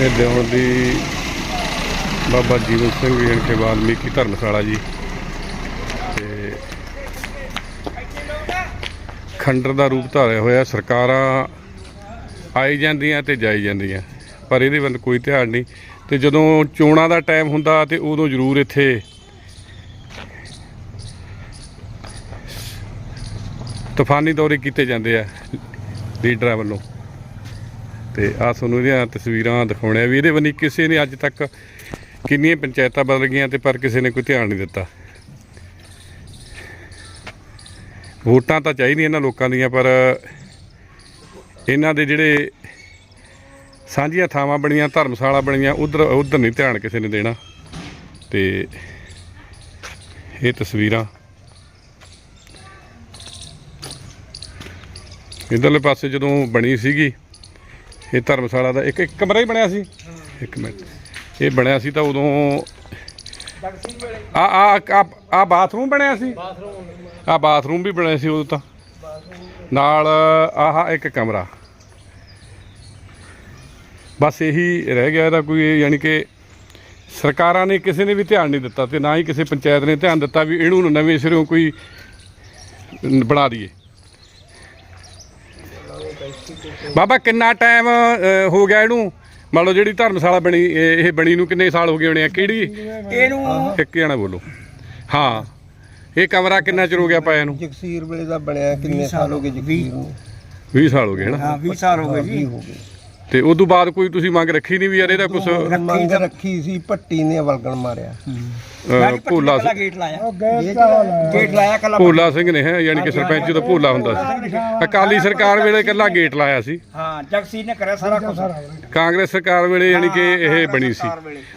ਇਹ ਦਿਉਣ ਦੀ ਬਾਬਾ ਜੀਵਨ ਸਿੰਘ ਜਨ ਕੇ ਵਾਲਮੀਕੀ ਧਰਮਸ਼ਾਲਾ ਜੀ। ਤੇ ਖੰਡਰ ਦਾ ਰੂਪ ਧਾਰਿਆ ਹੋਇਆ, ਸਰਕਾਰਾਂ ਆਈ ਜਾਂਦੀਆਂ ਤੇ ਜਾਈ ਜਾਂਦੀਆਂ, ਪਰ ਇਹਦੇ ਵੱਲ ਕੋਈ ਧਿਆਨ ਨਹੀਂ। ਤੇ ਜਦੋਂ ਚੋਣਾਂ ਦਾ ਟਾਈਮ ਹੁੰਦਾ ਤੇ ਉਦੋਂ ਜ਼ਰੂਰ ਇੱਥੇ ਤੂਫਾਨੀ ਦੌਰੇ ਕੀਤੇ ਜਾਂਦੇ ਆ ਲੀਡਰਾਂ ਵੱਲੋਂ। ਤੇ ਆ ਤੁਹਾਨੂੰ ਇਹਦੀਆਂ ਤਸਵੀਰਾਂ ਦਿਖਾਉਣੇ ਆ ਵੀ ਇਹਦੇ ਬੰਨੀ ਕਿਸੇ ਨੇ ਅੱਜ ਤੱਕ ਕਿੰਨੀਆਂ ਪੰਚਾਇਤਾਂ ਬਦਲ ਗਈਆਂ ਤੇ ਪਰ ਕਿਸੇ ਨੇ ਕੋਈ ਧਿਆਨ ਨਹੀਂ ਦਿੱਤਾ। ਵੋਟਾਂ ਤਾਂ ਚਾਹੀਦੀਆਂ ਇਹਨਾਂ ਲੋਕਾਂ ਦੀਆਂ, ਪਰ ਇਹਨਾਂ ਦੇ ਜਿਹੜੇ ਸਾਂਝੀਆਂ ਥਾਵਾਂ ਬਣੀਆਂ, ਧਰਮਸ਼ਾਲਾ ਬਣੀਆਂ, ਉਧਰ ਉਧਰ ਨਹੀਂ ਧਿਆਨ ਕਿਸੇ ਨੇ ਦੇਣਾ। ਤੇ ਇਹ ਤਸਵੀਰਾਂ ਇਧਰਲੇ ਪਾਸੇ ਜਦੋਂ ਬਣੀ ਸੀਗੀ ਇਹ ਧਰਮਸ਼ਾਲਾ ਦਾ ਇੱਕ ਇੱਕ ਕਮਰਾ ਹੀ ਬਣਿਆ ਸੀ। ਇੱਕ ਮਿੰਟ। ਇਹ ਬਣਿਆ ਸੀ ਤਾਂ ਉਦੋਂ ਆ ਆ ਆ ਆ ਬਾਥਰੂਮ ਬਣਿਆ ਸੀ? ਆ ਬਾਥਰੂਮ ਵੀ ਬਣਿਆ ਸੀ ਉਦੋਂ ਤਾਂ। ਨਾਲ ਆਹ ਇੱਕ ਕਮਰਾ। ਬਸ ਇਹੀ ਰਹਿ ਗਿਆ ਇਹਦਾ ਕੋਈ ਯਾਨੀ ਕਿ ਸਰਕਾਰਾਂ ਨੇ ਕਿਸੇ ਨੇ ਵੀ ਧਿਆਨ ਨਹੀਂ ਦਿੱਤਾ ਤੇ ਨਾ ਹੀ ਕਿਸੇ ਪੰਚਾਇਤ ਨੇ ਧਿਆਨ ਦਿੱਤਾ ਵੀ ਇਹਨੂੰ ਨਵੇਂ ਸਿਰੋਂ ਕੋਈ ਬਣਾ ਦਈਏ। ਬਾਬਾ ਕਿੰਨਾ ਟਾਈਮ ਹੋ ਗਿਆ ਇਹਨੂੰ? ਮੰਨ ਲਓ ਜਿਹੜੀ ਧਰਮਸ਼ਾਲਾ ਬਣੀ ਇਹ ਇਹ ਬਣੀ ਨੂੰ ਕਿੰਨੇ ਸਾਲ ਹੋ ਗਏ ਹੋਣੇ ਆ? ਕਿਹੜੀ? ਇਹਨੂੰ ਇੱਕ ਜਣਾ ਬੋਲੋ। ਹਾਂ। ਇਹ ਕਮਰਾ ਕਿੰਨਾ ਚਿਰ ਹੋ ਗਿਆ ਪਾਇਆ ਨੂੰ ਜਗਸੀਰ ਵੇਲੇ ਦਾ ਬਣਿਆ ਕਿੰਨੇ ਸਾਲ ਹੋ ਗਏ ਜਗਸੀਰ ਨੂੰ? 20 ਸਾਲ ਹੋ ਗਏ ਹਨਾ? ਹਾਂ 20 ਸਾਲ ਹੋ ਗਏ ਜੀ। ਹੋ ਗਏ। ਤੇ ਉਸ ਤੋਂ ਬਾਅਦ ਕੋਈ ਤੁਸੀਂ ਮੰਗ ਰੱਖੀ ਨਹੀਂ ਵੀ ਯਾਰ ਇਹਦਾ ਕੁਝ ਮੰਗ ਰੱਖੀ ਸੀ ਭੱਟੀ ਨੇ ਵਲਗਣ ਮਾਰਿਆ। ਭੋਲਾ ਗੇਟ ਲਾਇਆ। ਗੇਟ ਲਾਇਆ। ਕੱਲਾ ਭੋਲਾ ਸਿੰਘ ਨੇ ਹੈ ਯਾਨੀ ਕਿ ਸਰਪੰਚ ਜਦੋਂ ਭੋਲਾ ਹੁੰਦਾ ਸੀ। ਅਕਾਲੀ ਸਰਕਾਰ ਵੇਲੇ ਇਕੱਲਾ ਗੇਟ ਲਾਇਆ ਸੀ। ਹਾਂ ਜਗਸੀਰ ਨੇ ਕਰਿਆ ਸਾਰਾ ਕੁਝ ਕਾਂਗਰਸ ਸਰਕਾਰ ਵੇਲੇ ਯਾਨੀ ਕਿ ਇਹ ਬਣੀ ਸੀ।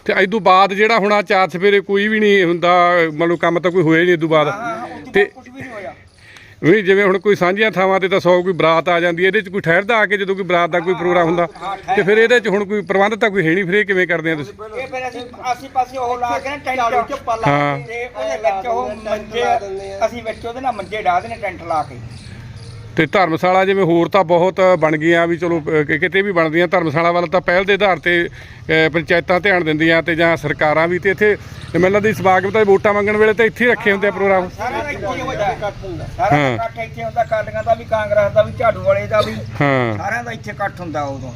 ਤੇ ਅੱਜ ਤੋਂ ਬਾਅਦ ਜਿਹੜਾ ਹੁਣ ਆਹ ਚਾਰ ਸਵੇਰੇ ਕੋਈ ਵੀ ਨਹੀਂ ਹੁੰਦਾ ਮੰਨ ਲਓ ਕੰਮ ਤਾਂ ਕੋਈ ਹੋਇਆ ਹੀ ਨਹੀਂ ਇਸ ਤੋਂ ਬਾਅਦ ਤੇ ਕੁਝ ਵੀ ਨਹੀਂ ਹੋਇਆ। ਵੀ ਜਿਵੇਂ ਹੁਣ ਕੋਈ ਸਾਂਝੀਆਂ ਥਾਵਾਂ ਤੇ ਤਾਂ ਸੌ ਕੋਈ ਬਰਾਤ ਆ ਜਾਂਦੀ ਹੈ ਇਹਦੇ 'ਚ ਕੋਈ ਠਹਿਰਦਾ ਆ ਕੇ ਜਦੋਂ ਕੋਈ ਬਰਾਤ ਦਾ ਕੋਈ ਪ੍ਰੋਗਰਾਮ ਹੁੰਦਾ? ਤੇ ਫਿਰ ਇਹਦੇ 'ਚ ਹੁਣ ਕੋਈ ਪ੍ਰਬੰਧ ਤਾਂ ਕੋਈ ਹੈ ਨਹੀਂ ਫਿਰ ਇਹ ਕਿਵੇਂ ਕਰਦੇ ਆ ਤੁਸੀਂ? ਇਹ ਫਿਰ ਅਸੀਂ ਆਸੀ ਪਾਸੇ ਉਹ ਲਾ ਕੇ ਨਾ ਟੈਂਟ ਚ ਪੱਲਾ ਹਾਂ। ਤੇ ਉਹਦੇ ਵਿੱਚ ਉਹ ਮੰਜੇ ਅਸੀਂ ਵਿੱਚ ਉਹਦੇ ਨਾਲ ਮੰਜੇ ਢਾ ਦੇਣੇ ਟੈਂਟ ਲਾ ਕੇ। ਤੇ ਧਰਮਸ਼ਾਲਾ ਜਿਵੇਂ ਹੋਰ ਤਾਂ ਬਹੁਤ ਬਣ ਗਈਆਂ ਵੀ ਚਲੋ ਕਿਤੇ ਵੀ ਬਣਦੀਆਂ ਧਰਮਸ਼ਾਲਾ ਵੱਲ ਤਾਂ ਪਹਿਲ ਦੇ ਆਧਾਰ ਤੇ ਪੰਚਾਇਤਾਂ ਧਿਆਨ ਦਿੰਦੀਆਂ ਤੇ ਜਾਂ ਸਰਕਾਰਾਂ ਵੀ ਤੇ ਇੱਥੇ ਮੈਨੂੰ ਲੱਗਦਾ ਸਮਾਗਮ ਤਾਂ ਵੋਟਾਂ ਮੰਗਣ ਵੇਲੇ ਤਾਂ ਇੱਥੇ ਹੀ ਰੱਖੇ ਹੁੰਦੇ ਆ ਪ੍ਰੋਗਰਾਮ। ਸਾਰਾ ਦਾ ਇੱਥੇ। ਇਕੱਠ ਹੁੰਦਾ ਕਾਲੀਆਂ ਦਾ ਵੀ ਕਾਂਗਰਸ ਦਾ ਵੀ ਝਾੜੂ ਵਾਲੇ ਦਾ ਵੀ। ਸਾਰਿਆਂ ਦਾ ਇੱਥੇ ਇਕੱਠ ਹੁੰਦਾ ਉਦੋਂ।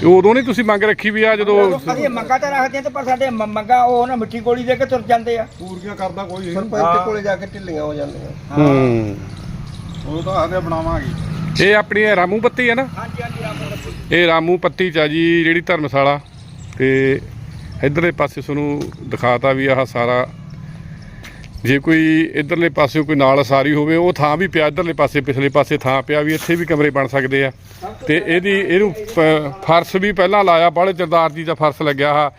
ਤੇ ਉਦੋਂ ਨਹੀਂ ਤੁਸੀਂ ਮੰਗ ਰੱਖੀ ਵੀ ਆ ਜਦੋਂ ਅਸੀਂ ਮੰਗਾ ਤਾਂ ਰੱਖਦੇ ਹਾਂ ਤੇ ਪਰ ਸਾਡੇ ਮੰਗਾ ਉਹ ਨਾ ਮਿੱਠੀ ਗੋਲੀ ਦੇ ਕੇ ਤੁਰ ਜਾਂਦੇ ਆ। ਪੂਰੀਆਂ ਕਰਦਾ ਕੋਈ ਸਰਪੰਚ ਕੋਲੇ ਜਾ ਕੇ ਢਿੱਲੀਆਂ ਹੋ ਜਾਂਦੀਆਂ। ਹੂੰ। ਉਹ ਤਾਂ ਆਦੇ ਬਣਾਵਾਂਗੇ। ਇਹ ਆਪਣੀ ਇਹ ਰਾਮੂ ਪੱਤੀ ਹੈ ਨਾ? ਹਾਂਜੀ ਹਾਂਜੀ ਰਾਮੂ ਇਹ ਰਾਮੂ ਪੱਤੀ ਚ ਆ ਜੀ ਜਿਹੜੀ ਧਰਮਸ਼ਾਲਾ। ਤੇ ਇਧਰਲੇ ਪਾਸੇ ਤੁਹਾਨੂੰ ਦਿਖਾਤਾ ਵੀ ਆਹ ਸਾਰਾ। ਜੇ ਕੋਈ ਇਧਰਲੇ ਪਾਸੇ ਕੋਈ ਨਾਲ ਸਾਰੀ ਹੋਵੇ ਉਹ ਥਾਂ ਵੀ ਪਿਆ ਇਧਰਲੇ ਪਾਸੇ ਪਿਛਲੇ ਪਾਸੇ ਥਾਂ ਪਿਆ ਵੀ ਇੱਥੇ ਵੀ ਕਮਰੇ ਬਣ ਸਕਦੇ ਆ। ਤੇ ਇਹਦੀ ਇਹਨੂੰ ਪ- ਫਰਸ਼ ਵੀ ਪਹਿਲਾਂ ਲਾਇਆ ਬਾਹਲੇ ਜਰਦਾਰ ਜੀ ਦਾ ਫਰਸ਼ ਲੱਗਿਆ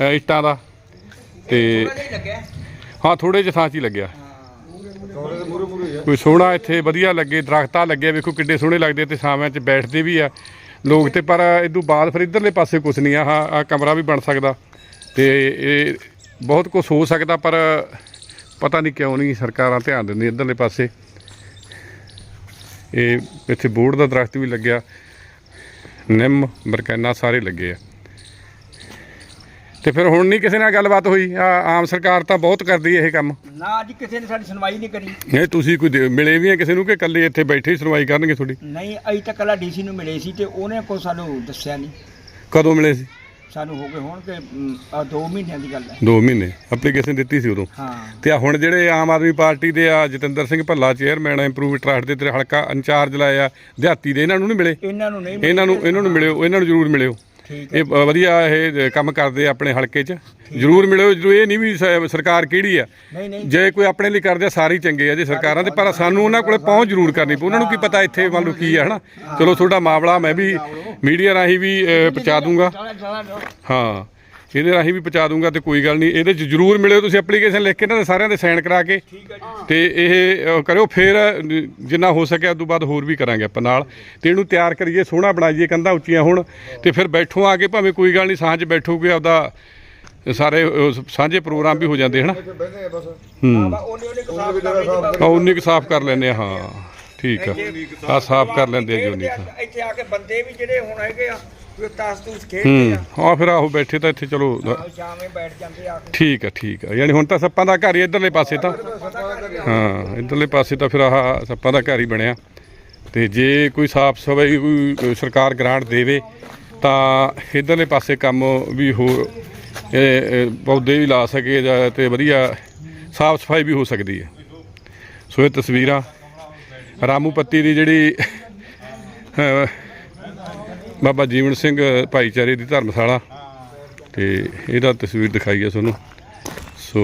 ਆ ਇੱਟਾਂ ਦਾ। ਤੇ ਹਾਂ ਥੋੜੇ ਜਿਹੇ ਥਾਂ 'ਚ ਹੀ ਲੱਗਿਆ। ਕੋਈ ਸੋਹਣਾ ਇੱਥੇ ਵਧੀਆ ਲੱਗੇ, ਦਰਖਤਾਂ ਲੱਗੇ, ਵੇਖੋ ਕਿੱਡੇ ਸੋਹਣੇ ਲੱਗਦੇ ਤੇ ਛਾਵਾਂ 'ਚ ਬੈਠਦੇ ਵੀ ਆ। ਲੋਕ ਤੇ ਪਰ ਇਦੋਂ ਬਾਅਦ ਫਿਰ ਇਧਰਲੇ ਪਾਸੇ ਕੁਝ ਨਹੀਂ ਆ ਆ ਕਮਰਾ ਵੀ ਬਣ ਸਕਦਾ। ਤੇ ਇਹ ਬਹੁਤ ਕੁਝ ਹੋ ਸਕਦਾ, ਪਰ ਪਤਾ ਨਹੀਂ ਕਿਉਂ ਨਹੀਂ ਸਰਕਾਰਾਂ ਧਿਆਨ ਦਿੰਦੀ ਇਧਰਲੇ ਪਾਸੇ। ਇਹ ਇੱਥੇ ਬੋਰਡ ਦਾ ਦਰਖਤ ਵੀ ਲੱਗਿਆ। ਨਿੰਮ ਬਰਕੈਨਾ ਸਾਰੇ ਲੱਗੇ ਆ। ਤੇ ਫਿਰ ਹੁਣ ਨਹੀਂ ਕਿਸੇ ਨਾਲ ਗੱਲਬਾਤ ਹੋਈ। ਆ ਆਮ ਸਰਕਾਰ ਤਾਂ ਬਹੁਤ ਕਰਦੀ ਇਹ ਕੰਮ। ਨਾ ਜੀ ਕਿਸੇ ਨੇ ਸਾਡੀ ਸੁਣਵਾਈ ਨਹੀਂ ਕਰੀ। ਇਹ ਤੁਸੀਂ ਕੋਈ ਦੇ- ਮਿਲੇ ਵੀ ਆ ਕਿਸੇ ਨੂੰ ਕਿ ਇਕੱਲੇ ਇੱਥੇ ਬੈਠੇ ਹੀ ਸੁਣਵਾਈ ਕਰਨਗੇ ਤੁਹਾਡੀ? ਨਹੀਂ ਅਜੇ ਤੱਕ ਕੱਲਾ ਡੀਸੀ ਨੂੰ ਮਿਲੇ ਸੀ ਤੇ ਉਹਨੇ ਕੋਈ ਸਾਨੂੰ ਦੱਸਿਆ ਨਹੀਂ। ਕਦੋਂ ਮਿਲੇ ਸੀ? ਸਾਨੂੰ ਹੋ ਗਏ ਹੁਣ ਆਹ ਦੋ ਮਹੀਨਿਆਂ ਦੀ ਗੱਲ ਹੈ। 2 ਮਹੀਨੇ। ਐਪਲੀਕੇਸ਼ਨ ਦਿੱਤੀ ਸੀ ਉਦੋਂ। ਹਾਂ। ਤੇ ਆ ਹੁਣ ਜਿਹੜੇ ਆਮ ਆਦਮੀ ਪਾਰਟੀ ਦੇ ਆ Jatinder Singh Bhalla chairman improve trust ਦੇ ਤੇਰੇ ਹਲਕਾ ਇੰਚਾਰਜ ਲਾਏ ਆ ਦਿਹਾਤੀ ਦੇ ਇਹਨਾਂ ਨੂੰ ਨਹੀਂ ਮਿਲੇ? ਇਹਨਾਂ ਨੂੰ ਨਹੀਂ ਇਹਨਾਂ ਨੂੰ ਇਹਨਾਂ ਨੂੰ ਮਿਲਿਓ ਇਹਨਾਂ ਨੂੰ ਜ਼ਰੂਰ ਮਿਲਿਓ। ਇਹ ਵਧੀਆ ਇਹ ਕੰਮ ਕਰਦੇ ਆ ਆਪਣੇ ਹਲਕੇ 'ਚ। ਜ਼ਰੂਰ ਮਿਲਿਓ ਜਦੋਂ ਇਹ ਨਹੀਂ ਵੀ ਸ- ਸਰਕਾਰ ਕਿਹੜੀ ਆ? ਨਹੀਂ ਨਹੀਂ। ਜੇ ਕੋਈ ਆਪਣੇ ਲਈ ਕਰਦੇ ਆ ਸਾਰੇ ਹੀ ਚੰਗੇ ਆ ਜੀ ਸਰਕਾਰਾਂ ਦੇ ਪਰ ਸਾਨੂੰ ਉਹਨਾਂ ਕੋਲੇ ਪਹੁੰਚ ਜ਼ਰੂਰ ਕਰਨੀ ਪਊ। ਉਹਨਾਂ ਨੂੰ ਕੀ ਪਤਾ ਇੱਥੇ ਮੰਨ ਲਓ ਕੀ ਆ ਹਨਾ? ਚਲੋ ਤੁਹਾਡਾ ਮਾਮਲਾ ਮੈਂ ਵੀ ਮੀਡੀਆ ਰਾਹੀਂ ਵੀ ਅਹ, ਪਹੁੰਚਾ ਦੂੰਗਾ। ਹਾਂ। ਇਹਦੇ ਰਾਹੀਂ ਵੀ ਪਹੁੰਚਾ ਦੂੰਗਾ ਤੇ ਕੋਈ ਗੱਲ ਨਹੀਂ। ਇਹਦੇ 'ਚ ਜ਼ਰੂਰ ਮਿਲਿਓ ਤੁਸੀਂ ਐਪਲੀਕੇਸ਼ਨ ਲਿਖ ਕੇ ਇਹਨਾਂ ਦੇ ਸਾਰਿਆਂ ਦੇ ਸਾਈਨ ਕਰਾ ਕੇ। ਤੇ ਇਹ ਕਰਿਓ। ਫਿਰ ਜਿੰਨਾ ਹੋ ਸਕਿਆ ਉਸ ਤੋਂ ਬਾਅਦ ਹੋਰ ਵੀ ਕਰਾਂਗੇ ਆਪਾਂ ਨਾਲ। ਤੇ ਇਹਨੂੰ ਤਿਆਰ ਕਰੀਏ ਸੋਹਣਾ ਬਣਾਈਏ ਕੰਧਾਂ ਉੱਚੀਆਂ ਹੋਣ ਤੇ ਫਿਰ ਬੈਠੋ ਆ ਕੇ ਭਾਵੇਂ ਕੋਈ ਗੱਲ ਨਹੀਂ ਸਾਂਝ ਬੈਠੋਗੇ ਆਪਦਾ ਸਾਰੇ ਸਾਂਝੇ ਪ੍ਰੋਗਰਾਮ ਵੀ ਹੋ ਜਾਂਦੇ ਹਨਾ? ਹੂੰ। ਉਹਨੇ ਉਹਨੇ ਸਾਫ਼ ਕਰ ਲਈ ਆ ਉਨੀ ਕੁ ਸਾਫ਼ ਕਰ ਲੈਨੇ ਆ ਹਾਂ। ਠੀਕ ਆ। ਆ ਸਾਫ਼ ਕਰ ਲੈਂਦੇ ਆ ਜੀ ਉਨੀ ਇੱਥੇ ਆ ਕੇ ਬੰਦੇ ਵੀ ਜਿਹੜੇ ਹੁਣ ਹੈਗੇ ਆ ਜੋ ਤਾਸ ਤੂਸ ਖੇਡਦੇ ਹੂੰ ਆ। ਫਿਰ ਆਹੋ ਬੈਠੇ ਤਾਂ ਇੱਥੇ ਚਲੋ ਆਹ ਸ਼ਾਮੇ ਬੈਠ ਜਾਂਦੇ ਆ। ਕੇ ਠੀਕ ਆ ਠੀਕ ਆ। ਯਾਨੀ ਹੁਣ ਤਾਂ ਸੱਪਾਂ ਦਾ ਘਰ ਹੀ ਇਧਰਲੇ ਪਾਸੇ ਤਾਂ। ਹਾਂ ਇਧਰਲੇ ਪਾਸੇ ਤਾਂ ਫਿਰ ਆਹ ਸੱਪਾਂ ਦਾ ਘਰ ਹੀ ਬਣਿਆ। ਤੇ ਜੇ ਕੋਈ ਸਾਫ਼ ਸਫ਼ਾਈ ਕੋਈ ਕੋਈ ਸਰਕਾਰ ਗ੍ਰਾਂਟ ਦੇਵੇ ਤਾਂ ਇਧਰਲੇ ਪਾਸੇ ਕੰਮ ਵੀ ਹੋ ਇਹ, ਪੌਦੇ ਵੀ ਲਾ ਸਕੇ ਜਾਂ ਤੇ ਵਧੀਆ ਸਾਫ਼ ਸਫ਼ਾਈ ਵੀ ਹੋ ਸਕਦੀ ਹੈ ਸੋ ਇਹ ਤਸਵੀਰਾਂ। ਰਾਮੂ ਪੱਤੀ ਦੀ ਜਿਹੜੀ ਬਾਬਾ ਜੀਵਨ ਸਿੰਘ ਭਾਈਚਾਰੇ ਦੀ ਧਰਮਸ਼ਾਲਾ ਤੇ ਇਹਦਾ ਤਸਵੀਰ ਦਿਖਾਈ ਹੈ ਤੁਹਾਨੂੰ। ਸੋ